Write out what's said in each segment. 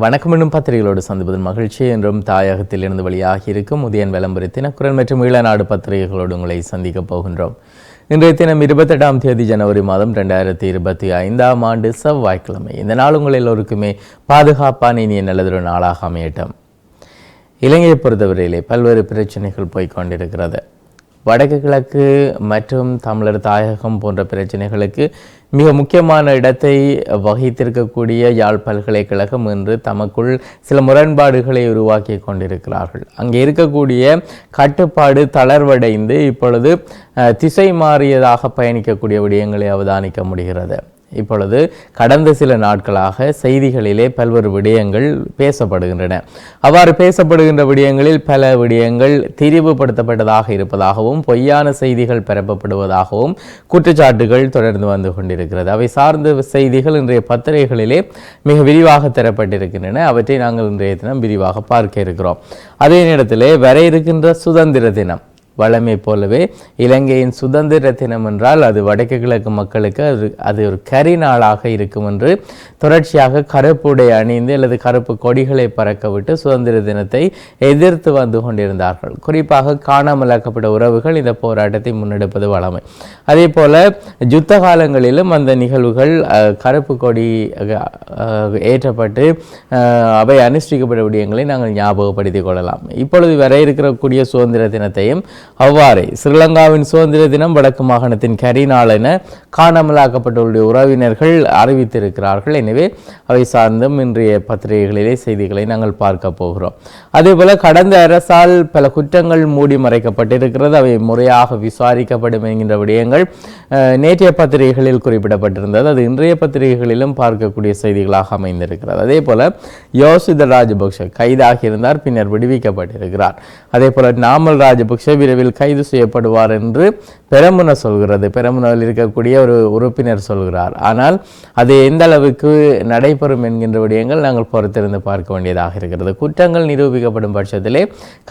வணக்கம் என்னும் பத்திரிகைகளோடு சந்திப்பதன் மகிழ்ச்சி. என்றும் தாயகத்தில் இருந்து வெளியாகி இருக்கும் உதயன் விளம்பர குரல் மற்றும் ஈழநாடு பத்திரிகைகளோடு உங்களை சந்திக்கப் போகின்றோம். இன்றைய தினம் இருபத்தெட்டாம் தேதி ஜனவரி மாதம் ரெண்டாயிரத்தி இருபத்தி ஐந்தாம் ஆண்டு செவ்வாய்க்கிழமை. இந்த நாள் உங்கள் எல்லோருக்குமே பாதுகாப்பான இனிய நல்லதொரு நாளாக அமையட்டும். இலங்கையை பொறுத்தவரையிலே பல்வேறு பிரச்சனைகள் போய்க் கொண்டிருக்கிறது. வடக்கு கிழக்கு மற்றும் தமிழர் தாயகம் போன்ற பிரச்சனைகளுக்கு மிக முக்கியமான இடத்தை வகித்திருக்கக்கூடிய யாழ் பல்கலைக்கழகம் இன்று தமக்குள் சில முரண்பாடுகளை உருவாக்கி கொண்டிருக்கிறார்கள். அங்கே இருக்கக்கூடிய கட்டுப்பாடு தளர்வடைந்து இப்பொழுது திசை மாறியதாக பயணிக்கக்கூடிய விடயங்களை அவதானிக்க முடிகிறது. இப்பொழுது கடந்த சில நாட்களாக செய்திகளிலே பல்வேறு விடயங்கள் பேசப்படுகின்றன. அவ்வாறு பேசப்படுகின்ற விடயங்களில் பல விடயங்கள் திரிவுபடுத்தப்பட்டதாக இருப்பதாகவும் பொய்யான செய்திகள் பரப்பப்படுவதாகவும் குற்றச்சாட்டுகள் தொடர்ந்து வந்து கொண்டிருக்கிறது. அவை சார்ந்த செய்திகள் இன்றைய பத்திரிகைகளிலே மிக விரிவாக தரப்பட்டிருக்கின்றன. அவற்றை நாங்கள் இன்றைய தினம் விரிவாக பார்க்க இருக்கிறோம். அதே நேரத்திலே வர இருக்கின்ற சுதந்திர தினம். வளமை போலவே இலங்கையின் சுதந்திர தினம் என்றால் அது வடக்கு கிழக்கு மக்களுக்கு அது அது ஒரு கரி நாளாக இருக்கும் என்று தொடர்ச்சியாக கருப்புடை அணிந்து அல்லது கருப்பு கொடிகளை பறக்க விட்டு சுதந்திர தினத்தை எதிர்த்து வந்து கொண்டிருந்தார்கள். குறிப்பாக காணாமலாக்கப்பட்ட உறவுகள் இந்த போராட்டத்தை முன்னெடுப்பது வளமை. அதே போல யுத்த காலங்களிலும் அந்த நிகழ்வுகள் அஹ், கருப்பு கொடி அஹ், ஏற்றப்பட்டு அஹ், அவை அனுஷ்டிக்கப்பட்ட விடயங்களை நாங்கள் ஞாபகப்படுத்திக் கொள்ளலாம். இப்பொழுது வர இருக்கக்கூடிய சுதந்திர தினத்தையும் அவ்வாறே ஸ்ரீலங்காவின் சுதந்திர தினம் வடக்கு மாகாணத்தின் கரிநாள் என காணாமலாக்கப்பட்டவருடைய உறவினர்கள் அறிவித்திருக்கிறார்கள். எனவே அவை சார்ந்தும் இன்றைய பத்திரிகைகளிலே செய்திகளை நாங்கள் பார்க்க போகிறோம். அதேபோல கடந்த அரசால் பல குற்றங்கள் மூடி மறைக்கப்பட்டிருக்கிறது. அவை முறையாக விசாரிக்கப்படும் என்கின்ற விடயங்கள் அஹ், நேற்றைய பத்திரிகைகளில் குறிப்பிடப்பட்டிருந்தது. அது இன்றைய பத்திரிகைகளிலும் பார்க்கக்கூடிய செய்திகளாக அமைந்திருக்கிறது. அதே போல யோசித ராஜபக்ஷ கைதாகியிருந்தார் பின்னர் விடுவிக்கப்பட்டிருக்கிறார். அதே போல நாமல் ராஜபக்ஷ விரைவில் கைது செய்யப்படுவார் என்று பெரமுன சொல்கிறது. பெரமுனவில் இருக்கக்கூடிய ஒரு உறுப்பினர் சொல்கிறார். ஆனால் அது எந்த அளவுக்கு நடைபெறும் என்கின்ற விடயங்கள் நாங்கள் பொறுத்திருந்து பார்க்க வேண்டியதாக இருக்கிறது. குற்றங்கள் நிரூபிக்கப்படும் பட்சத்திலே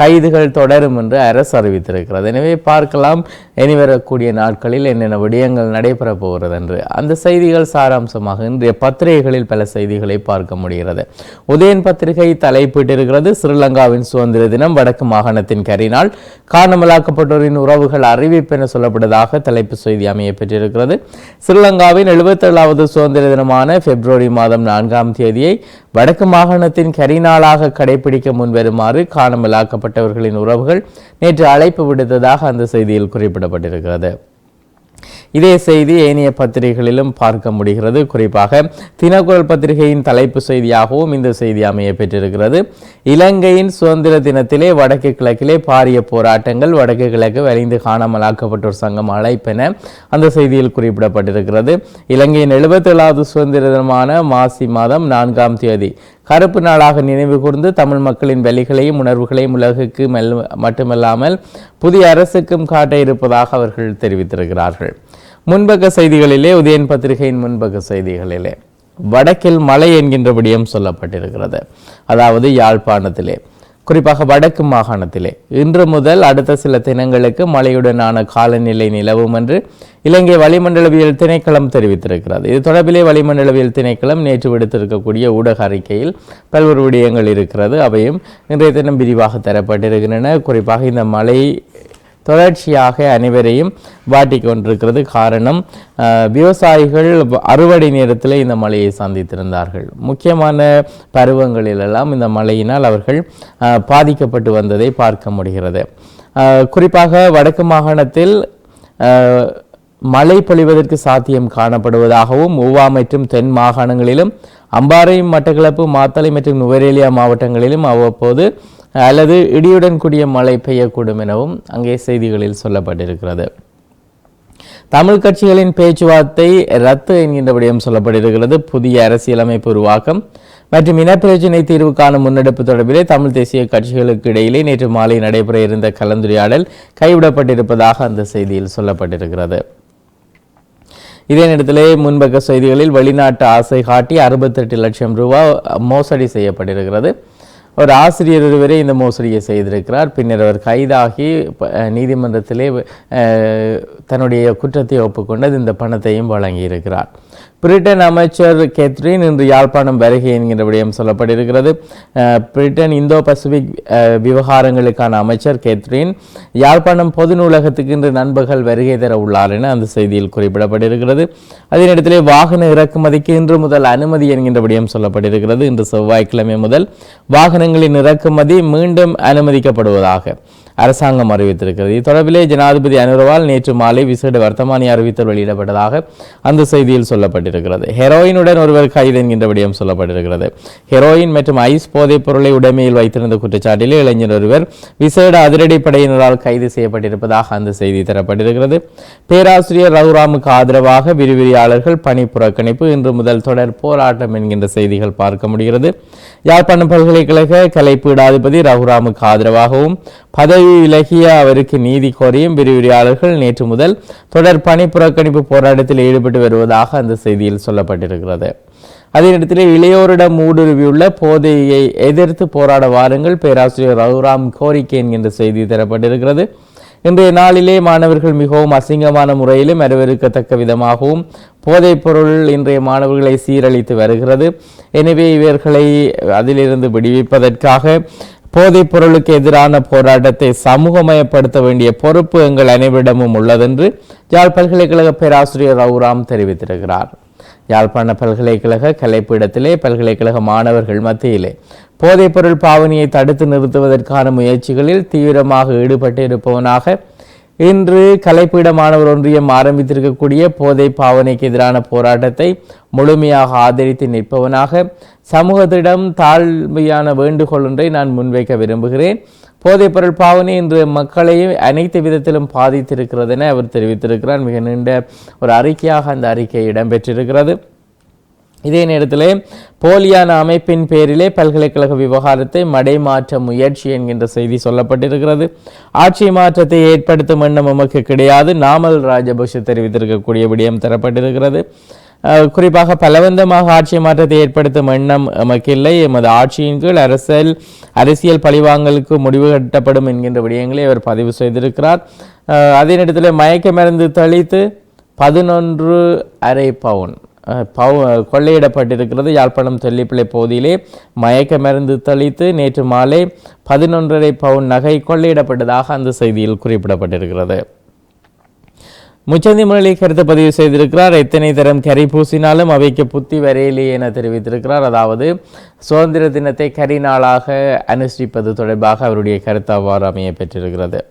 கைதுகள் தொடரும் என்று அரசு அறிவித்திருக்கிறது. எனவே பார்க்கலாம். இனி வரக்கூடிய நாட்களில் என்னென்ன விடயங்கள் நடைபெறப் போகிறது என்று. அந்த செய்திகள் சாராம்சமாக இன்றைய பத்திரிகைகளில் பல செய்திகளை பார்க்க முடிகிறது. உதயன் பத்திரிகை தலைப்பிட்டிருக்கிறது. ஸ்ரீலங்காவின் சுதந்திர தினம் வடக்கு மாகாணத்தின் கரிநாள். காணாமலாக்கப்பட்டோரின் உறவுகள் அறிவிப்பு என சொல்லப்படுவதாக தலைப்பு செய்தி அமைய பெற்றிருக்கிறது. ஸ்ரீலங்காவின் எழுபத்தேழாவது சுதந்திர தினமான பிப்ரவரி மாதம் நான்காம் தேதியை வடக்கு மாகாணத்தின் கரிநாளாக கடைபிடிக்க முன்வருமாறு காணாமலாக்கப்பட்டவர்களின் உறவுகள் நேற்று அழைப்பு விடுத்ததாக அந்த செய்தியில் குறிப்பிடப்பட்டிருக்கிறது. இதே செய்தி ஏனைய பத்திரிகைகளிலும் பார்க்க முடிகிறது. குறிப்பாக தினக்குரல் பத்திரிகையின் தலைப்பு செய்தியாகவும் இந்த செய்தி அமைய பெற்றிருக்கிறது. இலங்கையின் சுதந்திர தினத்திலே வடக்கு கிழக்கிலே பாரிய போராட்டங்கள் வடக்கு கிழக்கு வலிந்து காணாமலாக்கப்பட்டோர் சங்கம் அழைப்பென அந்த செய்தியில் குறிப்பிடப்பட்டிருக்கிறது. இலங்கையின் எழுபத்தேழாவது சுதந்திர தினமான மாசி மாதம் நான்காம் தேதி கருப்பு நாளாக நினைவு கூர்ந்து தமிழ் மக்களின் வலிகளையும் உணர்வுகளையும் உலகுக்கு மெல் மட்டுமல்லாமல் புதிய அரசுக்கும் காட்ட இருப்பதாக அவர்கள் தெரிவித்திருக்கிறார்கள். முன்பக்க செய்திகளிலே உதயன் பத்திரிகையின் முன்பக்க செய்திகளிலே வடக்கில் மலை என்கின்ற விடயம் சொல்லப்பட்டிருக்கிறது. அதாவது யாழ்ப்பாணத்திலே. குறிப்பாக வடக்கு மாகாணத்திலே. இன்று முதல் அடுத்த சில தினங்களுக்கு மழையுடனான காலநிலை நிலவும் என்று இலங்கை வளிமண்டலவியல் திணைக்களம் தெரிவித்திருக்கிறது. இது தொடர்பிலே வளிமண்டலவியல் திணைக்களம் நேற்று விடுத்திருக்கக்கூடிய ஊடக அறிக்கையில் பல்வேறு விடயங்கள் இருக்கிறது. அவையும் இன்றைய தினம் விரிவாக தரப்பட்டிருக்கின்றன. குறிப்பாக இந்த மழை தொடர்ச்சியாக அனைவரையும் வாட்டிக் கொண்டிருக்கிறது. காரணம் விவசாயிகள் அறுவடை நேரத்தில் இந்த மழையை சந்தித்திருந்தார்கள். முக்கியமான பருவங்களிலெல்லாம் இந்த மழையினால் அவர்கள் பாதிக்கப்பட்டு வந்ததை பார்க்க முடிகிறது. குறிப்பாக வடக்கு மாகாணத்தில் மழை பொழிவதற்கு சாத்தியம் காணப்படுவதாகவும் ஊவா மற்றும் தென் மாகாணங்களிலும் அம்பாறை மட்டக்களப்பு மாத்தளை மற்றும் நுவரேலியா மாவட்டங்களிலும் அவ்வப்போது அல்லது இடியுடன் கூடிய மழை பெய்யக்கூடும் எனவும் அங்கே செய்திகளில் சொல்லப்பட்டிருக்கிறது. தமிழ் கட்சிகளின் பேச்சுவார்த்தை ரத்து என்கின்ற விடயம் சொல்லப்பட்டிருக்கிறது. புதிய அரசியலமைப்பு உருவாக்கம் மற்றும் இனப்பிரச்சினை தீர்வுக்கான முன்னெடுப்பு தொடர்பிலே தமிழ் தேசிய கட்சிகளுக்கு இடையிலே நேற்று மாலை நடைபெற இருந்த கலந்துரையாடல் கைவிடப்பட்டிருப்பதாக அந்த செய்தியில் சொல்லப்பட்டிருக்கிறது. இதே நேரத்திலே முன்பக்க செய்திகளில் வெளிநாட்டு ஆசை காட்டி அறுபத்தெட்டு லட்சம் ரூபாய் மோசடி செய்யப்பட்டிருக்கிறது. ஒரு ஆசிரியர் ஒருவரே இந்த மோசடியை செய்திருக்கிறார். பின்னர் அவர் கைதாகி நீதிமன்றத்திலே தன்னுடைய குற்றத்தை ஒப்புக்கொண்டு இந்த பணத்தையும் வழங்கியிருக்கிறார். பிரிட்டன் அமைச்சர் கேத்ரின் இன்று யாழ்ப்பாணம் வருகை என்கிற விடயம் சொல்லப்பட்டிருக்கிறது. பிரிட்டன் இந்தோ பசிபிக் விவகாரங்களுக்கான அமைச்சர் கேத்ரின் யாழ்ப்பாணம் பொது நூலகத்துக்கு இன்று நண்பர்கள் வருகை தர உள்ளார் என அந்த செய்தியில் குறிப்பிடப்பட்டிருக்கிறது. அதே நேரத்திலே வாகன இறக்குமதிக்கு இன்று முதல் அனுமதி என்கின்ற விடயம் சொல்லப்பட்டிருக்கிறது. இன்று செவ்வாய்க்கிழமை முதல் வாகனங்களின் இறக்குமதி மீண்டும் அனுமதிக்கப்படுவதாக அரசாங்கம் அறிவித்திருக்கிறது. இது தொடர்பிலே ஜனாதிபதி அனுரவால் நேற்று மாலை விசேட வர்த்தமானி அறிவித்தல் வெளியிடப்பட்டதாக அந்த செய்தியில் சொல்லப்பட்டிருக்கிறது. ஹெரோயினுடன் ஒருவர் கைது என்கின்ற விடயம் சொல்லப்பட்டிருக்கிறது. ஹெரோயின் மற்றும் ஐஸ் போதைப் பொருளை உடைமையில் வைத்திருந்த குற்றச்சாட்டிலே இளைஞர் ஒருவர் விசேட அதிரடி படையினரால் கைது செய்யப்பட்டிருப்பதாக அந்த செய்தி தரப்பட்டிருக்கிறது. பேராசிரியர் ரகுராமுக்கு ஆதரவாக விரிவிரியாளர்கள் பணி புறக்கணிப்பு இன்று முதல் தொடர் போராட்டம் என்கின்ற செய்திகள் பார்க்க முடிகிறது. யாழ்ப்பாணம் பல்கலைக்கழக கலைப்பீடாதிபதி ரகுராமுக்கு ஆதரவாகவும் பதவி விலகிய அவருக்கு நீதி கோரியும் விரிவிரியாளர்கள் நேற்று முதல் தொடர் பணி புறக்கணிப்பு போராட்டத்தில் ஈடுபட்டு வருவதாக அந்த செய்தியில் சொல்லப்பட்டிருக்கிறது. அதே நேரத்தில் இளையோரிடம் ஊடுருவியுள்ள போதையை எதிர்த்து போராட வாருங்கள் பேராசிரியர் ரகுராம் கோரிக்கை என்கின்ற செய்தி தரப்பட்டிருக்கிறது. இன்றைய நாளிலே மாணவர்கள் மிகவும் அசிங்கமான முறையிலும் வரவேற்கத்தக்க விதமாகவும் போதைப் பொருள் இன்றைய மாணவர்களை சீரழித்து வருகிறது. எனவே இவர்களை அதிலிருந்து விடுவிப்பதற்காக போதைப் பொருளுக்கு எதிரான போராட்டத்தை சமூகமயப்படுத்த வேண்டிய பொறுப்பு எங்கள் அனைவரிடமும் உள்ளதென்று யாழ் பல்கலைக்கழக பேராசிரியர் ரவுராம் தெரிவித்திருக்கிறார். யாழ்ப்பாண பல்கலைக்கழக கலைப்பீடத்திலே பல்கலைக்கழக மாணவர்கள் மத்தியிலே போதைப்பொருள் பாவனையை தடுத்து நிறுத்துவதற்கான முயற்சிகளில் தீவிரமாக ஈடுபட்டு இருப்பவனாக இன்று கலைப்பீட மாணவர் ஒன்றியம் ஆரம்பித்திருக்கக்கூடிய போதை பாவனைக்கு எதிரான போராட்டத்தை முழுமையாக ஆதரித்து நிற்பவனாக சமூகத்திடம் தாழ்மையான வேண்டுகோள் ஒன்றை நான் முன்வைக்க விரும்புகிறேன். போதைப்பொருள் பாவனை இன்று மக்களையும் அனைத்து விதத்திலும் பாதித்திருக்கிறது என அவர் தெரிவித்திருக்கிறார். மிக நீண்ட ஒரு அறிக்கையாக அந்த அறிக்கை இடம்பெற்றிருக்கிறது. இதே நேரத்தில் போலியான அமைப்பின் பேரிலே பல்கலைக்கழக விவகாரத்தை மடைமாற்ற முயற்சி என்கின்ற செய்தி சொல்லப்பட்டிருக்கிறது. ஆட்சி மாற்றத்தை ஏற்படுத்தும் எண்ணம் நமக்கு கிடையாது. நாமல் ராஜபக்ஷ தெரிவித்திருக்கக்கூடிய விடயம் தரப்பட்டிருக்கிறது. குறிப்பாக பலவந்தமாக ஆட்சி மாற்றத்தை ஏற்படுத்தும் எண்ணம் எமக்கு இல்லை. எமது ஆட்சியின் கீழ் அரசியல் அரசியல் பழிவாங்கலுக்கு முடிவு கட்டப்படும் என்கின்ற விடயங்களை அவர் பதிவு செய்திருக்கிறார். அதே நேரத்தில் மயக்க மருந்து தெளித்து பதினொன்று அரை பவுன் பவு கொள்ளையிடப்பட்டிருக்கிறது. யாழ்ப்பாணம் தெல்லிப்பிள்ளை பகுதியிலே மயக்க மருந்து தெளித்து நேற்று மாலை பதினொன்றரை பவுன் நகை கொள்ளையிடப்பட்டதாக அந்த செய்தியில் குறிப்பிடப்பட்டிருக்கிறது. முச்சந்தி முரளி கருத்து பதிவு செய்திருக்கிறார். எத்தனை தரம் கரி பூசினாலும் அவைக்கு புத்தி வரையிலேயே என தெரிவித்திருக்கிறார். அதாவது சுதந்திர தினத்தை கரி நாளாக அனுஷ்டிப்பது தொடர்பாக அவருடைய கருத்து அவ்வாறு அமைய பெற்றிருக்கிறது.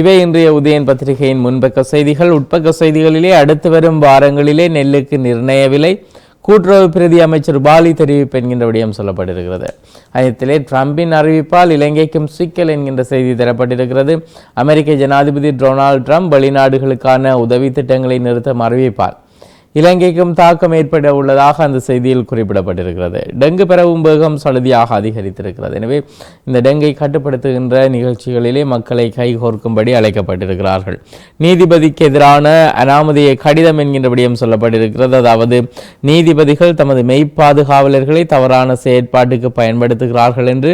இவை இன்றைய உதயன் பத்திரிகையின் முன்பக்க செய்திகள். உட்பக்க செய்திகளிலே அடுத்து வரும் வாரங்களிலே நெல்லுக்கு நிர்ணய விலை கூட்டுறவு பிரதி அமைச்சர் பாலி தெரிவிப்பு என்கின்ற விடயம் சொல்லப்பட்டிருக்கிறது. அனைத்திலே ட்ரம்பின் அறிவிப்பால் இலங்கைக்கும் சிக்கல் என்கின்ற செய்தி தரப்பட்டிருக்கிறது. அமெரிக்க ஜனாதிபதி டொனால்ட் ட்ரம்ப் வெளிநாடுகளுக்கான உதவி திட்டங்களை நிறுத்தம் அறிவிப்பார் இலங்கைக்கும் தாக்கம் ஏற்பட உள்ளதாக அந்த செய்தியில் குறிப்பிடப்பட்டிருக்கிறது. டெங்கு பரவும் வேகம் சலுதியாக அதிகரித்திருக்கிறது. எனவே இந்த டெங்கை கட்டுப்படுத்துகின்ற நிகழ்ச்சிகளிலே மக்களை கைகோர்க்கும்படி அழைக்கப்பட்டிருக்கிறார்கள். நீதிபதிக்கு எதிரான அனாமதிய கடிதம் என்கின்ற விடயம் சொல்லப்பட்டிருக்கிறது. அதாவது நீதிபதிகள் தமது மெய்ப்பாதுகாவலர்களை தவறான செயற்பாட்டுக்கு பயன்படுத்துகிறார்கள் என்று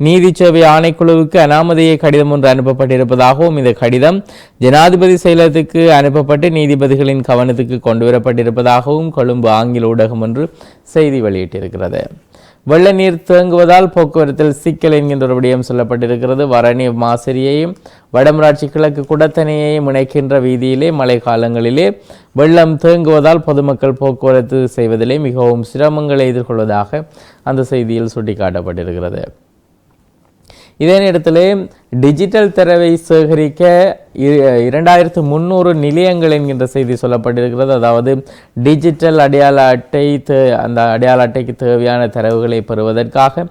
நீதி சேவை ஆணைக்குழுவுக்கு அனாமதேய கடிதம் ஒன்று அனுப்பப்பட்டிருப்பதாகவும் இந்த கடிதம். ஜனாதிபதி செயலகத்துக்கு அனுப்பப்பட்டு நீதிபதிகளின் கவனத்துக்கு கொண்டுவரப்பட்டிருப்பதாகவும் கொழும்பு ஆங்கில ஊடகம் ஒன்று செய்தி வெளியிட்டிருக்கிறது. வெள்ள நீர் தேங்குவதால் போக்குவரத்தில் சிக்கல் என்கின்ற ஒரு விடயம் சொல்லப்பட்டிருக்கிறது. வரணி மாசிரியையும் வடமராட்சி கிழக்கு குடத்தனையையும் இணைக்கின்ற வீதியிலே மழை காலங்களிலே வெள்ளம் தேங்குவதால் பொதுமக்கள் போக்குவரத்து செய்வதிலே மிகவும் சிரமங்களை எதிர்கொள்வதாக அந்த செய்தியில் சுட்டிக்காட்டப்பட்டிருக்கிறது. இதே நேரத்தில் டிஜிட்டல் தரவை சேகரிக்க இ- இரண்டாயிரத்து முந்நூறு நிலையங்கள் என்கின்ற செய்தி சொல்லப்பட்டிருக்கிறது. அதாவது டிஜிட்டல் அடையாள அட்டை தே- அந்த அடையாள அட்டைக்கு தேவையான தரவுகளை பெறுவதற்காக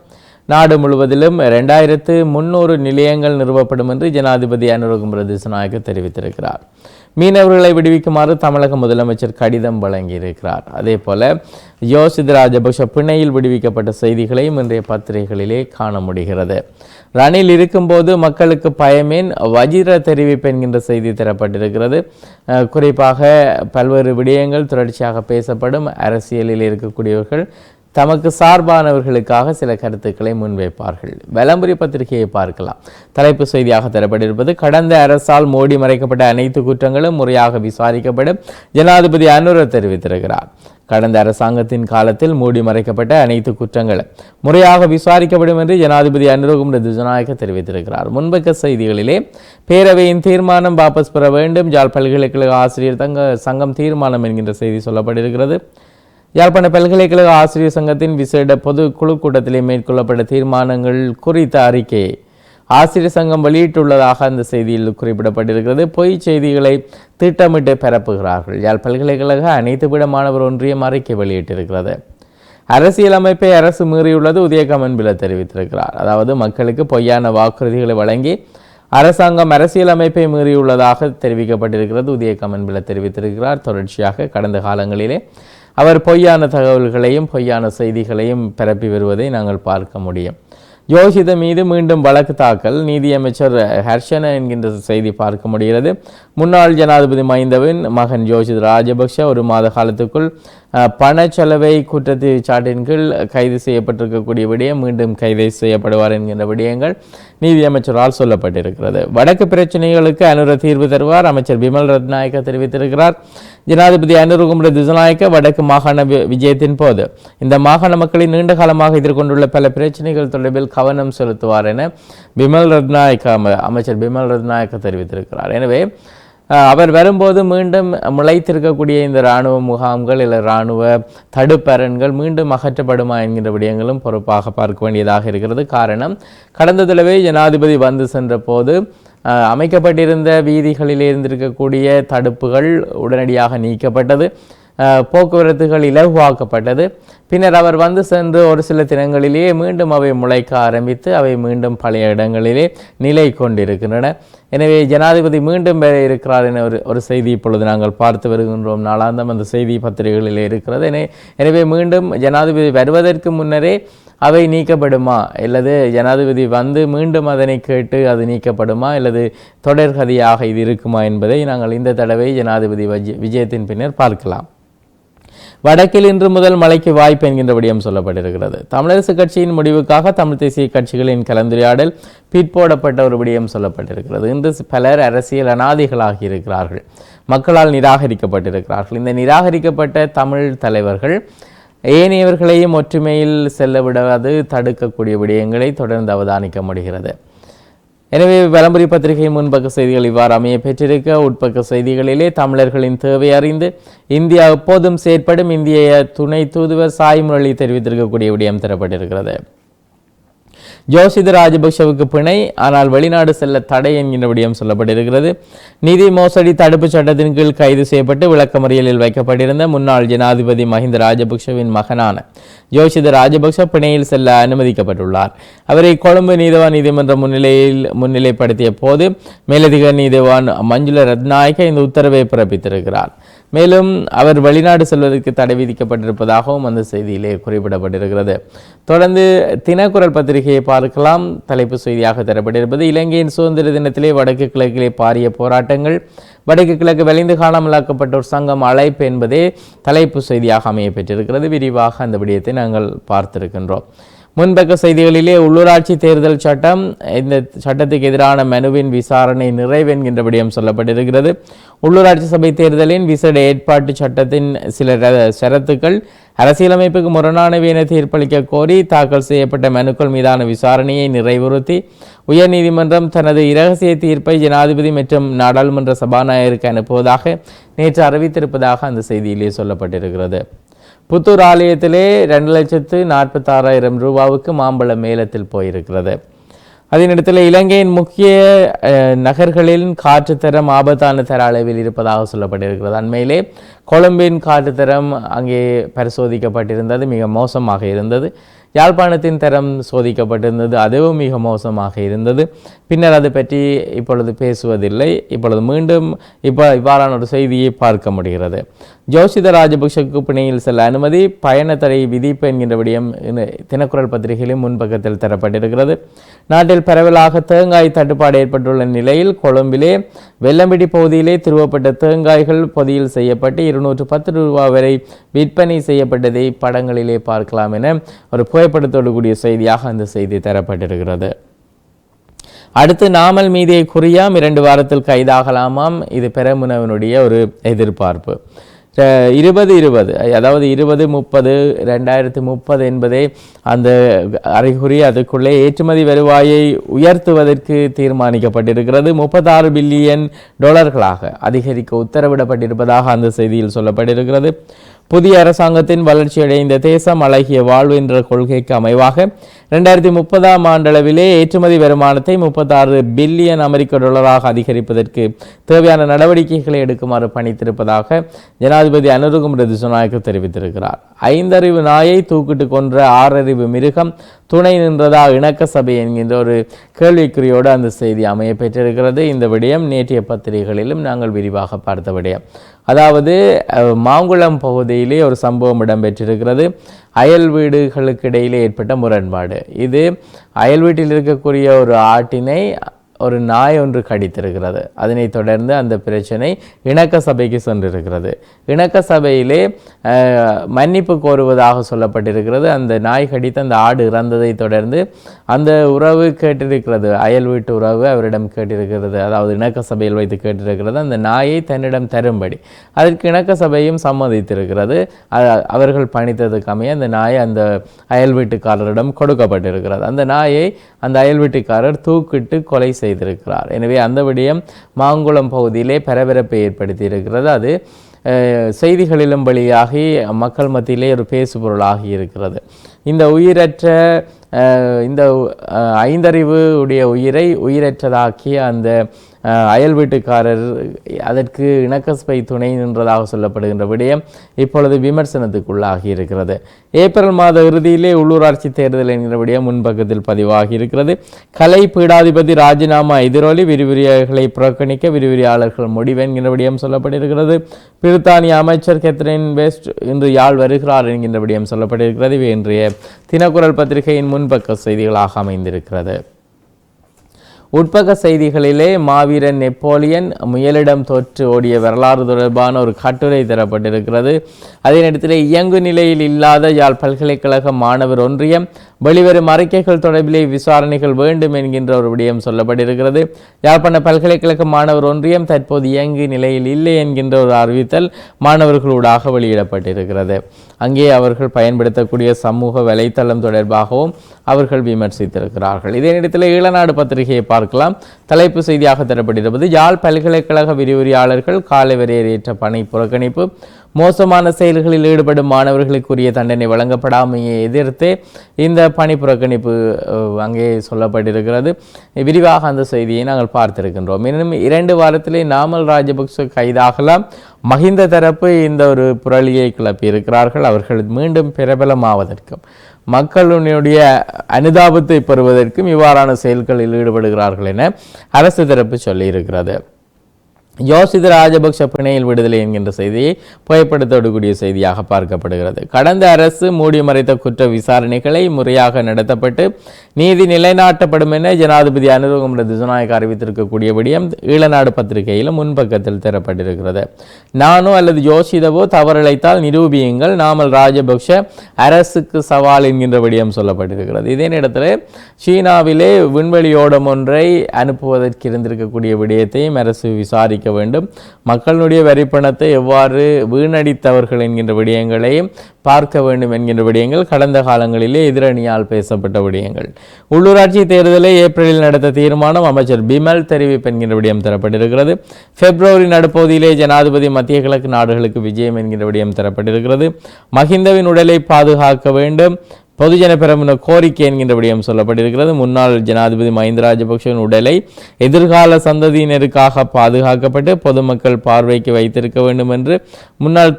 நாடு முழுவதிலும் ரெண்டாயிரத்து முந்நூறு நிலையங்கள் நிறுவப்படும் என்று ஜனாதிபதி அனுரகுமார திசுநாயக்க தெரிவித்திருக்கிறார். மீனவர்களை விடுவிக்குமாறு தமிழக முதலமைச்சர் கடிதம் வழங்கியிருக்கிறார். அதே போல யோசித் ராஜபக்ஷ பிணையில் விடுவிக்கப்பட்ட செய்திகளையும் இன்றைய பத்திரிகைகளிலே காண முடிகிறது. ரணில் இருக்கும்போது மக்களுக்கு பயமேன் வஜிர தெரிவிப்பு என்கின்ற செய்தி தரப்பட்டிருக்கிறது. குறிப்பாக பல்வேறு விடயங்கள் தொடர்ச்சியாக பேசப்படும் அரசியலில் இருக்கக்கூடியவர்கள் தமக்கு சார்பானவர்களுக்காக சில கருத்துக்களை முன்வைப்பார்கள். வலம்புரி பத்திரிகையை பார்க்கலாம். தலைப்பு செய்தியாக தரப்பட்டிருப்பது கடந்த அரசால் மோடி மறைக்கப்பட்ட அனைத்து குற்றங்களும் முறையாக விசாரிக்கப்படும் ஜனாதிபதி அனுர தெரிவித்திருக்கிறார். கடந்த அரசாங்கத்தின் காலத்தில் மூடி மறைக்கப்பட்ட அனைத்து குற்றங்களும் முறையாக விசாரிக்கப்படும் என்று ஜனாதிபதி அனுரகுமார திஜநாயக தெரிவித்திருக்கிறார். முன்பக்க செய்திகளிலே பேரவையின் தீர்மானம் வாபஸ் பெற வேண்டும் ஜாழ் பல்கலைக்கழக ஆசிரியர் தங்க சங்கம் தீர்மானம் என்கின்ற செய்தி சொல்லப்பட்டிருக்கிறது. யாழ்ப்பாண பல்கலைக்கழக ஆசிரியர் சங்கத்தின் விசேட பொது குழு கூட்டத்திலே மேற்கொள்ளப்பட்ட தீர்மானங்கள் குறித்த அறிக்கை ஆசிரியர் சங்கம் வெளியிட்டுள்ளதாக அந்த செய்தியில் குறிப்பிடப்பட்டிருக்கிறது. பொய் செய்திகளை திட்டமிட்டு பரப்புகிறார்கள். யாழ் பல்கலைக்கழக அனைத்து விட மாணவர் ஒன்றியம் அறிக்கை வெளியிட்டிருக்கிறது. அரசியலமைப்பை அரசு மீறியுள்ளது உதயகமன் பில தெரிவித்திருக்கிறார். அதாவது மக்களுக்கு பொய்யான வாக்குறுதிகளை வழங்கி அரசாங்கம் அரசியலமைப்பை மீறியுள்ளதாக தெரிவிக்கப்பட்டிருக்கிறது. உதயகமன் பில தெரிவித்திருக்கிறார். தொடர்ச்சியாக கடந்த காலங்களிலே அவர் பொய்யான தகவல்களையும் பொய்யான செய்திகளையும் பரப்பி வருவதை நாங்கள் பார்க்க முடியும். யோசித மீது மீண்டும் வழக்கு தாக்கல் நீதியமைச்சர் ஹர்ஷன என்கின்ற செய்தி பார்க்க முடிகிறது. முன்னாள் ஜனாதிபதி மைந்தவின் மகன் ஜோஷித் ராஜபக்ஷ ஒரு மாத காலத்துக்குள் பணச்செலவை பணச்செலவை குற்றச்சாட்டின் கீழ் கைது செய்யப்பட்டிருக்கக்கூடிய விடயம் மீண்டும் கைது செய்யப்படுவார் என்கின்ற விடயங்கள் நீதியமைச்சரால் சொல்லப்பட்டிருக்கிறது. வடக்கு பிரச்சனைகளுக்கு அனுர தீர்வு தருவார். அமைச்சர் விமல் ரத்நாயக்க தெரிவித்திருக்கிறார். ஜனாதிபதி அனுருகுமர திசநாயக்க வடக்கு மாகாண வி- விஜயத்தின் போது. இந்த மாகாண மக்களின் நீண்ட காலமாக எதிர்கொண்டுள்ள பல பிரச்சனைகள் தொடர்பில் கவனம் செலுத்துவார் என பிமல் ரத்நாயக்க அமைச்சர் பிமல் ரத்நாயக்க தெரிவித்திருக்கிறார். எனவே அவர் வரும்போது மீண்டும் முளைத்திருக்கக்கூடிய இந்த இராணுவ முகாம்கள் இல்லை இராணுவ தடுப்பரண்கள் மீண்டும் அகற்றப்படுமா என்கின்ற விடயங்களும் பொறுப்பாக பார்க்க வேண்டியதாக இருக்கிறது. காரணம் கடந்த தடவை ஜனாதிபதி வந்து சென்ற போது அமைக்கப்பட்டிருந்த வீதிகளில் இருந்திருக்கக்கூடிய தடுப்புகள் உடனடியாக நீக்கப்பட்டது. போக்குவரத்துகள் இலகுவாக்கப்பட்டது. பின்னர் அவர் வந்து சென்று ஒரு சில தினங்களிலேயே மீண்டும் அவை முளைக்க ஆரம்பித்து அவை மீண்டும் பழைய இடங்களிலே நிலை கொண்டிருக்கின்றன. எனவே ஜனாதிபதி மீண்டும் வர இருக்கிறார் என ஒரு ஒரு செய்தி இப்பொழுது நாங்கள் பார்த்து வருகின்றோம். நாளாந்தம் அந்த செய்தி பத்திரிகைகளில் இருக்கிறது. என- எனவே மீண்டும் ஜனாதிபதி வருவதற்கு முன்னரே அவை நீக்கப்படுமா? அல்லது ஜனாதிபதி வந்து மீண்டும் அதனை கேட்டு அது நீக்கப்படுமா? அல்லது தொடர்கதையாக இது இருக்குமா என்பதை நாங்கள் இந்த தடவை ஜனாதிபதி விஜயத்தின் பின்னர் பார்க்கலாம். வடக்கில் இன்று முதல் மழைக்கு வாய்ப்பு என்கின்ற விடயம் சொல்லப்பட்டிருக்கிறது. தமிழரசு கட்சியின் முடிவுக்காக தமிழ் தேசிய கட்சிகளின் கலந்துரையாடல் பிற்போடப்பட்ட ஒரு விடயம் சொல்லப்பட்டிருக்கிறது. இன்று பலர் அரசியல் அனாதிகளாகி இருக்கிறார்கள். மக்களால் நிராகரிக்கப்பட்டிருக்கிறார்கள். இந்த நிராகரிக்கப்பட்ட தமிழ் தலைவர்கள் ஏனையவர்களையும் ஒற்றுமையில் செல்ல விடாது தடுக்கக்கூடிய விடயங்களை தொடர்ந்து அவதானிக்க முடிகிறது. எனவே விளம்பரி பத்திரிகை முன்பக்க செய்திகள் இவ்வாறு அமைய பெற்றிருக்க உட்பக்க செய்திகளிலே தமிழர்களின் தேவை அறிந்து இந்தியா எப்போதும் செயற்படும் இந்திய துணை தூதுவர் சாய் முரளி தெரிவித்திருக்கக்கூடிய விடயம் தரப்பட்டிருக்கிறது. ஜோசித ராஜபக்ஷவுக்கு பிணை. ஆனால் வெளிநாடு செல்ல தடை என்கின்ற விடயம் சொல்லப்பட்டிருக்கிறது. நிதி மோசடி தடுப்பு சட்டத்தின் கீழ் கைது செய்யப்பட்டு விளக்கமறியலில் வைக்கப்பட்டிருந்த முன்னாள் ஜனாதிபதி மஹிந்த ராஜபக்ஷவின் மகனான ஜோசித ராஜபக்ஷ பிணையில் செல்ல அனுமதிக்கப்பட்டுள்ளார். அவரை கொழும்பு நீதவான் நீதிமன்ற முன்னிலையில் முன்னிலைப்படுத்திய போது மேலதிக நீதிவான் மஞ்சுள ரத்நாயக இந்த உத்தரவை பிறப்பித்திருக்கிறார். மேலும் அவர் வெளிநாடு செல்வதற்கு தடை விதிக்கப்பட்டிருப்பதாகவும் அந்த செய்தியிலே குறிப்பிடப்பட்டிருக்கிறது. தொடர்ந்து தினக்குரல் பத்திரிகையை பார்க்கலாம். தலைப்பு செய்தியாக தரப்பட்டிருப்பது இலங்கையின் சுதந்திர தினத்திலே வடக்கு கிழக்கிலே பாரிய போராட்டங்கள் வடக்கு கிழக்கு வெளிந்து காணாமலாக்கப்பட்டோர் சங்கம் அழைப்பு என்பதே தலைப்பு செய்தியாக அமைய பெற்றிருக்கிறது விரிவாக அந்த விடயத்தை நாங்கள் பார்த்திருக்கின்றோம். முன்பக்க செய்திகளிலே உள்ளூராட்சி தேர்தல் சட்டம் இந்த சட்டத்துக்கு எதிரான மனுவின் விசாரணை நிறைவென்கின்ற விடயம் சொல்லப்பட்டிருக்கிறது. உள்ளூராட்சி சபை தேர்தலின் விசேட ஏற்பாட்டு சட்டத்தின் சில ஷரத்துக்கள் அரசியலமைப்புக்கு முரணானவை என தீர்ப்பளிக்க கோரி தாக்கல் செய்யப்பட்ட மனுக்கள் மீதான விசாரணையை நிறைவுறுத்தி உயர்நீதிமன்றம் தனது இரகசிய தீர்ப்பை ஜனாதிபதி மற்றும் நாடாளுமன்ற சபாநாயகருக்கு அனுப்புவதாக நேற்று அறிவித்திருப்பதாக அந்த செய்தியிலே சொல்லப்பட்டிருக்கிறது. புத்தூர் ஆலயத்திலே ரெண்டு லட்சத்து நாற்பத்தாறாயிரம் ரூபாவுக்கு மாம்பழம் மேலத்தில் போயிருக்கிறது. அதனிடத்தில் இலங்கையின் முக்கிய நகர்களில் நகர்களின் காற்றுத்தரம் ஆபத்தான தர அளவில் இருப்பதாக சொல்லப்பட்டிருக்கிறது. அண்மையிலே கொழும்பின் காற்றுத்தரம் அங்கே பரிசோதிக்கப்பட்டிருந்தது மிக மோசமாக இருந்தது. யாழ்ப்பாணத்தின் தரம் சோதிக்கப்பட்டிருந்தது அதுவும் மிக மோசமாக இருந்தது. பின்னர் அது பற்றி இப்பொழுது பேசுவதில்லை. இப்பொழுது மீண்டும் இப்போ இவ்வாறான ஒரு செய்தியை பார்க்க முடிகிறது. ஜோசித ராஜபக்ஷக்கு பிணையில் செல்ல அனுமதி பயண தடை விதிப்பு என்கின்ற விடயம் தினக்குரல் பத்திரிகையிலும் முன்பக்கத்தில் தரப்பட்டிருக்கிறது. நாட்டில் பரவலாக தேங்காய் தட்டுப்பாடு ஏற்பட்டுள்ள நிலையில் கொழும்பிலே வெள்ளம்பிடி பகுதியிலே திருவப்பட்ட தேங்காய்கள் பொதியில் செய்யப்பட்டு இருநூற்று பத்து ரூபா வரை விற்பனை செய்யப்பட்டதை படங்களிலே பார்க்கலாம் என ஒரு புகைப்படத்தோடு கூடிய செய்தியாக அந்த செய்தி தரப்பட்டிருக்கிறது. அடுத்து நாமல் மீதியை குறியாம் இரண்டு வாரத்தில் கைதாகலாமாம். இது பெரமுனவனுடைய ஒரு எதிர்பார்ப்பு. இருபது இருபது அதாவது இருபது முப்பது ரெண்டாயிரத்தி முப்பது என்பதே அந்த அறிகுறி. அதுக்குள்ளே ஏற்றுமதி வருவாயை உயர்த்துவதற்கு தீர்மானிக்கப்பட்டிருக்கிறது. முப்பத்தாறு பில்லியன் டாலர்களாக அதிகரிக்க உத்தரவிடப்பட்டிருப்பதாக அந்த செய்தியில் சொல்லப்பட்டிருக்கிறது. புதிய அரசாங்கத்தின் வளர்ச்சியடைந்த தேசம் அழகிய வாழ்வு என்ற கொள்கைக்கு அமைவாக ரெண்டாயிரத்தி முப்பதாம் ஆண்டளவிலே ஏற்றுமதி வருமானத்தை முப்பத்தாறு பில்லியன் அமெரிக்க டாலராக அதிகரிப்பதற்கு தேவையான நடவடிக்கைகளை எடுக்குமாறு பணித்திருப்பதாக ஜனாதிபதி அனுருகும் திசுநாயக்கு தெரிவித்திருக்கிறார். ஐந்தறிவு நாயை தூக்கிட்டு கொன்ற ஆறறிவு மிருகம் துணை நின்றதா இணக்க சபை என்கின்ற ஒரு கேள்விக்குறியோடு அந்த செய்தி அமைய பெற்றிருக்கிறது. இந்த விடயம் நேற்றைய பத்திரிகைகளிலும் நாங்கள் விரிவாக பார்த்த விடயம். அதாவது மாங்குளம் பகுதியிலே ஒரு சம்பவம் இடம்பெற்றிருக்கிறது. அயல் வீடுகளுக்கு இடையிலே ஏற்பட்ட முரண்பாடு. இது அயல் வீட்டில் இருக்கக்கூடிய ஒரு ஆட்டினை ஒரு நாய் ஒன்று கடித்திருக்கிறது. அதனைத் தொடர்ந்து அந்த பிரச்சனை இணக்க சபைக்கு சென்றிருக்கிறது. இணக்க சபையிலே மன்னிப்பு கோருவதாக சொல்லப்பட்டிருக்கிறது. அந்த நாய் கடித்து அந்த ஆடு இறந்ததை தொடர்ந்து அந்த உறவு கேட்டிருக்கிறது. அயல் வீட்டு உறவு அவரிடம் கேட்டிருக்கிறது. அதாவது இணக்க சபையில் வைத்து கேட்டிருக்கிறது. அந்த நாயை தன்னிடம் தரும்படி. அதற்கு இணக்க சபையும் சம்மதித்திருக்கிறது. அவர்கள் பணித்ததுக்கமைய அந்த நாய் அந்த அயல் வீட்டுக்காரரிடம் கொடுக்கப்பட்டிருக்கிறது. அந்த நாயை அந்த அயல் வீட்டுக்காரர் தூக்கிட்டு கொலை செய்து செய்திருக்கிறார். எனவே அந்த விடயம் மாங்குளம் பகுதியிலே பரபரப்பை ஏற்படுத்தி இருக்கிறது அது செய்திகளிலும் வெளியாகி மக்கள் மத்தியிலே ஒரு பேசுபொருளாகி இருக்கிறது. இந்த உயிரற்ற அஹ், இந்த ஐந்தறிவு உடைய உயிரை உயிரற்றதாக்கிய அந்த அயல் வீட்டுக்காரர் அதற்கு இணக்கஸ்பை துணை நின்றதாக சொல்லப்படுகின்ற விடயம் இப்பொழுது விமர்சனத்துக்குள்ளாகி இருக்கிறது. ஏப்ரல் மாத இறுதியிலே உள்ளூராட்சி தேர்தல் என்கிற விடயம் முன்பக்கத்தில் பதிவாகி இருக்கிறது. கலை பீடாதிபதி ராஜினாமா எதிரொலி விரிவுரைகளை புறக்கணிக்க விரிவுரையாளர்கள் முடிவு என்கிற விடயம் சொல்லப்பட்டிருக்கிறது. பிரித்தானிய அமைச்சர் கெத்ரின் வெஸ்ட் இன்று யாழ் வருகிறார் என்கின்ற விடயம் சொல்லப்பட்டிருக்கிறது. இவை இன்றைய தினக்குரல் பத்திரிகையின் முன்பக்க செய்திகளாக அமைந்திருக்கிறது. உட்பக்க செய்திகளிலே மாவீரன் நெப்போலியன் முயலிடம் தோற்று ஓடிய வரலாறு தொடர்பான ஒரு கட்டுரை தரப்பட்டிருக்கிறது. அதே நேரத்தில் இயங்கு நிலையில் இல்லாத யாழ் பல்கலைக்கழக மாணவர் ஒன்றியம் வெளிவரும் அறிக்கைகள் தொடர்பிலே விசாரணைகள் வேண்டும் என்கின்ற ஒரு விடயம் சொல்லப்பட்டிருக்கிறது. யாழ்ப்பாண பல்கலைக்கழக மாணவர் ஒன்றியம் தற்போது இயங்கு நிலையில் இல்லை என்கின்ற ஒரு அறிவித்தல் மாணவர்களூடாக வெளியிடப்பட்டிருக்கிறது. அங்கே அவர்கள் பயன்படுத்தக்கூடிய சமூக வலைத்தளம் தொடர்பாகவும் அவர்கள் விமர்சித்திருக்கிறார்கள். இதே நேரத்தில் ஈழநாடு பத்திரிகையை பார்க்கலாம். தலைப்பு செய்தியாக தரப்பட்டிருப்பது யாழ் பல்கலைக்கழக விரிவுரையாளர்கள் காலை வரையறையற்ற பணி புறக்கணிப்பு. மோசமான செயல்களில் ஈடுபடும் மாணவர்களுக்குரிய தண்டனை வழங்கப்படாமையை எதிர்த்து இந்த பணி புறக்கணிப்பு அங்கே சொல்லப்பட்டிருக்கிறது. விரிவாக அந்த செய்தியை நாங்கள் பார்த்திருக்கின்றோம். இன்னும் இரண்டு வாரத்திலே நாமல் ராஜபக்ச கைதாகலாம். மஹிந்த தரப்பு இந்த ஒரு புரளியை கிளப்பி இருக்கிறார்கள் அவர்கள் மீண்டும் பிரபலமாவதற்கும். மக்களுடைய அனுதாபத்தை பெறுவதற்கும் இவ்வாறான செயல்களில் ஈடுபடுகிறார்கள் என அரசு தரப்பு சொல்லியிருக்கிறது. யோசித ராஜபக்ஷ பிணையில் விடுதலை என்கின்ற செய்தியை புகைப்படத்தோடுக்கூடிய செய்தியாக பார்க்கப்படுகிறது. கடந்த அரசு மூடி மறைத்த குற்ற விசாரணைகளை முறையாக நடத்தப்பட்டு நீதி நிலைநாட்டப்படும் என ஜனாதிபதி அனுரகுமர திசுநாயக் அறிவித்திருக்கக்கூடிய விடயம் ஈழநாடு பத்திரிகையில் முன்பக்கத்தில் தரப்பட்டிருக்கிறது நானோ அல்லது யோசிதவோ தவறிழைத்தால் நிரூபியுங்கள். நாமல் ராஜபக்ஷ அரசுக்கு சவால் என்கின்ற விடயம் சொல்லப்பட்டிருக்கிறது. இதே நேரத்தில் சீனாவிலே விண்வெளியோடம் ஒன்றை அனுப்புவதற்கு இருந்திருக்கக்கூடிய விடயத்தையும் அரசு விசாரிக்க வேண்டும். மக்களுடைய வரிப்பணத்தை எவ்வாறு வீணடித்தவர்கள் என்கின்ற விடயங்களையும் பார்க்க வேண்டும் என்கின்ற விடயங்கள் கடந்த காலங்களிலே எதிரணியால் பேசப்பட்ட விடயங்கள். உள்ளூராட்சி தேர்தலை ஏப்ரலில் நடத்த தீர்மானம் அமைச்சர் பிமல் தெரிவிப்பு என்கின்ற விடயம் தரப்பட்டிருக்கிறது. பிப்ரவரி நடுப்பகுதியிலே ஜனாதிபதி மத்திய கிழக்கு நாடுகளுக்கு விஜயம் என்கின்ற விடயம் தரப்பட்டிருக்கிறது. மஹிந்தவின் உடலை பாதுகாக்க வேண்டும். பொதுஜன பெரமுன கோரிக்கை என்கின்ற விடயம் சொல்லப்பட்டிருக்கிறது. முன்னாள் ஜனாதிபதி மஹிந்த ராஜபக்ஷவின் உடலை எதிர்கால சந்ததியினருக்காக பாதுகாக்கப்பட்டு பொதுமக்கள் பார்வைக்கு வைத்திருக்க வேண்டும் என்று முன்னாள்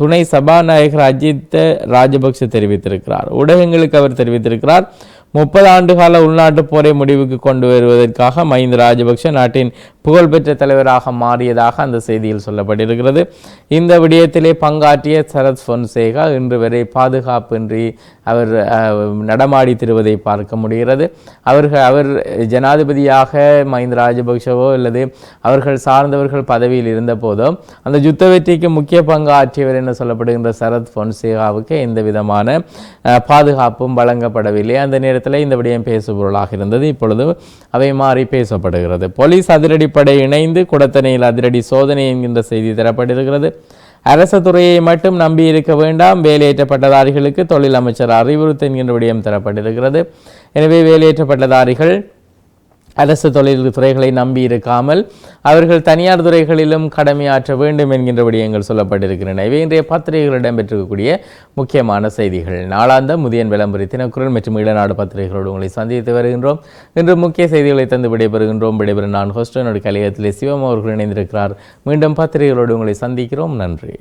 துணை சபாநாயகர் அஜித் ராஜபக்ஷ தெரிவித்திருக்கிறார். ஊடகங்களுக்கு அவர் தெரிவித்திருக்கிறார். முப்பது ஆண்டுகால உள்நாட்டுப் போரை முடிவுக்கு கொண்டு வருவதற்காக மஹிந்த ராஜபக்ஷ நாட்டின் புகழ்பெற்ற தலைவராக மாறியதாக அந்த செய்தியில் சொல்லப்பட்டிருக்கிறது. இந்த விடயத்திலே பங்காற்றிய சரத் பொன்சேகா இன்று வரை பாதுகாப்பின்றி அவர் நடமாடி திருவதை பார்க்க முடிகிறது. அவர்கள் அவர் ஜனாதிபதியாக மஹிந்த ராஜபக்ஷவோ அல்லது அவர்கள் சார்ந்தவர்கள் பதவியில் இருந்த போதோ அந்த யுத்த வெற்றிக்கு முக்கிய பங்கு ஆற்றியவர் என சொல்லப்படுகின்ற சரத் பொன்சேகாவுக்கு எந்த விதமான பாதுகாப்பும் வழங்கப்படவில்லை. அந்த நேரத்தில் இந்த விடயம் பேசுபொருளாக இருந்தது. இப்பொழுது அவை மாறி பேசப்படுகிறது. போலீஸ் அதிரடிப்படை இணைந்து குடத்தனையில் அதிரடி சோதனை என்கின்ற செய்தி தரப்பட்டிருக்கிறது அரசு துறையை மட்டும் நம்பி இருக்க வேண்டாம். வேலையேற்ற பட்டதாரிகளுக்கு தொழில் அமைச்சர் அறிவுறுத்த என்கின்ற விடயம் தரப்பட்டிருக்கிறது எனவே வேலையேற்ற பட்டதாரிகள் அரசு தொழில் துறைகளை நம்பி இருக்காமல் அவர்கள் தனியார் துறைகளிலும் கடமையாற்ற வேண்டும் என்கின்ற விடயங்கள் சொல்லப்பட்டிருக்கின்றன. இவை இன்றைய பத்திரிகைகள் இடம்பெற்றிருக்கக்கூடிய முக்கியமான செய்திகள். நாளாந்த முதியன் விளம்பரி தினக்குரல் மற்றும் ஈழநாடு பத்திரிகைகளோடு உங்களை சந்தித்து வருகின்றோம். இன்று முக்கிய செய்திகளை தந்து விடைபெறுகின்றோம். விடைபெறும் நான் ஹோஸ்டனுடைய கலையத்திலே சிவம் அவர்கள் இணைந்திருக்கிறார். மீண்டும் பத்திரிகைகளோடு உங்களை சந்திக்கிறோம். நன்றி.